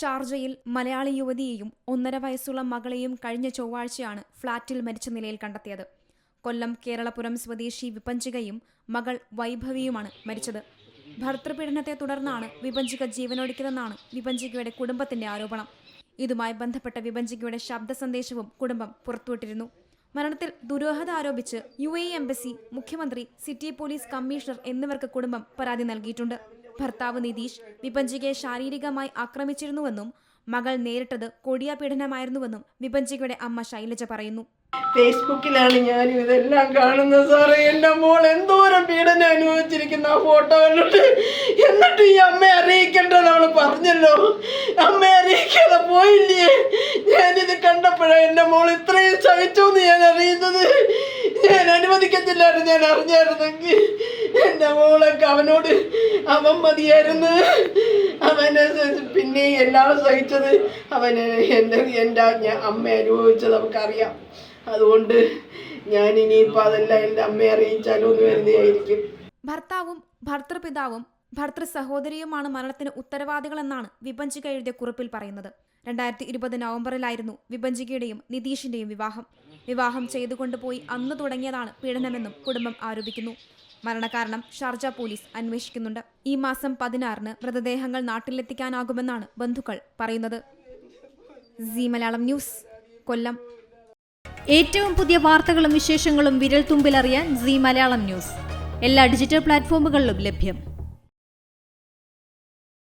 ഷാർജയിൽ മലയാളി യുവതിയെയും ഒന്നര വയസ്സുള്ള മകളെയും കഴിഞ്ഞ ചൊവ്വാഴ്ചയാണ് ഫ്ളാറ്റിൽ മരിച്ച നിലയിൽ കണ്ടെത്തിയത്. കൊല്ലം കേരളപുരം സ്വദേശി വിപഞ്ചികയും മകൾ വൈഭവിയുമാണ് മരിച്ചത്. ഭർത്തൃപീഡനത്തെ തുടർന്നാണ് വിപഞ്ചിക ജീവനൊടുക്കിയതെന്നാണ് വിപഞ്ചികയുടെ കുടുംബത്തിന്റെ ആരോപണം. ഇതുമായി ബന്ധപ്പെട്ട വിപഞ്ചികയുടെ ശബ്ദ സന്ദേശവും കുടുംബം പുറത്തുവിട്ടിരുന്നു. മരണത്തിൽ ദുരൂഹത ആരോപിച്ച് യു എംബസി മുഖ്യമന്ത്രി സിറ്റി പോലീസ് കമ്മീഷണർ എന്നിവർക്ക് കുടുംബം പരാതി നൽകിയിട്ടുണ്ട്. ഭർത്താവ് നിതീഷ് വിപഞ്ചികയെ ശാരീരികമായി ആക്രമിച്ചിരുന്നുവെന്നും മകൾ നേരിട്ടത് കൊടിയ പീഡനമായിരുന്നുവെന്നും വിപഞ്ചികയുടെ അമ്മ ശൈലജ പറയുന്നു. ഫേസ്ബുക്കിലാണ് ഞാൻ ഇതെല്ലാം കാണുന്നത് സാറേ. എന്റെ മോൾ എന്തോരം പീഡനം അനുഭവിച്ചിരിക്കുന്ന ആ ഫോട്ടോ കണ്ടിട്ട്. എന്നിട്ട് ഈ അമ്മയെ അറിയിക്കേണ്ടത് നമ്മൾ പറഞ്ഞല്ലോ. അമ്മയെ അറിയിക്കാതെ പോയില്ലേ? ഞാനിത് കണ്ടപ്പോഴാണ് എന്റെ മോൾ ഇത്രയും സഹിച്ചു എന്ന് ഞാൻ അറിയുന്നത്. ഞാൻ അനുവദിക്കത്തില്ലായിരുന്നു ഞാൻ അറിഞ്ഞായിരുന്നെങ്കിൽ. എന്റെ അവനോട് അവൻ മതിയായിരുന്നു. അവനെ പിന്നെ എല്ലാം സഹിച്ചത് അവന് എന്റെ എന്റെ അമ്മ അനുഭവിച്ചത് നമുക്കറിയാം. അതുകൊണ്ട് ഞാൻ ഇനിയിപ്പോൾ അതെല്ലാം എന്റെ അമ്മയെ അറിയിച്ചാലോ എന്ന് ഭർത്താവും ഭർത്തൃപിതാവും ഭർത്തൃ സഹോദരിയുമാണ് മരണത്തിന് ഉത്തരവാദികളെന്നാണ് വിപഞ്ചിക എഴുതിയ കുറിപ്പിൽ പറയുന്നത്. രണ്ടായിരത്തി ഇരുപത് നവംബറിലായിരുന്നു വിപഞ്ചികയുടെയും നിതീഷിന്റെയും വിവാഹം. വിവാഹം ചെയ്തുകൊണ്ടുപോയി അന്ന് തുടങ്ങിയതാണ് പീഡനമെന്നും കുടുംബം ആരോപിക്കുന്നു. മരണകാരണം ഷാർജ പോലീസ് അന്വേഷിക്കുന്നുണ്ട്. ഈ മാസം പതിനാറിന് മൃതദേഹങ്ങൾ നാട്ടിലെത്തിക്കാനാകുമെന്നാണ് ബന്ധുക്കൾ പറയുന്നത്. സി മലയാളം ന്യൂസ് കൊല്ലം. ഏറ്റവും പുതിയ വാർത്തകളും വിശേഷങ്ങളും വിരൽ തുമ്പിലറിയാൻ സി മലയാളം ന്യൂസ്. എല്ലാ ഡിജിറ്റൽ പ്ലാറ്റ്ഫോമുകളിലും ലഭ്യം.